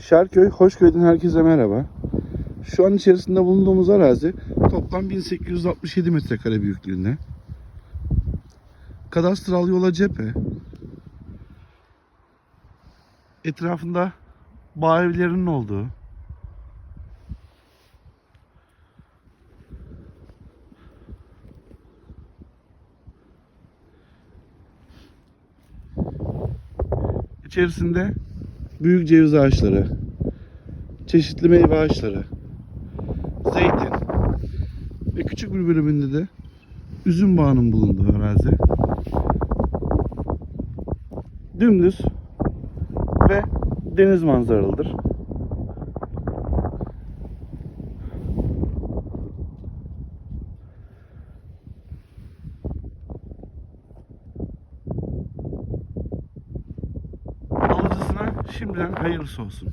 Şerköy, Hoşköy'den herkese merhaba. Şu an içerisinde bulunduğumuz arazi toplam 1867 metrekare büyüklüğünde. Kadastral yola cephe. Etrafında bağ evlerinin olduğu. İçerisinde büyük ceviz ağaçları, çeşitli meyve ağaçları, zeytin ve küçük bir bölümünde de üzüm bağının bulunduğu arazi. Dümdüz ve deniz manzaralıdır. Şimdiden hayırlısı olsun.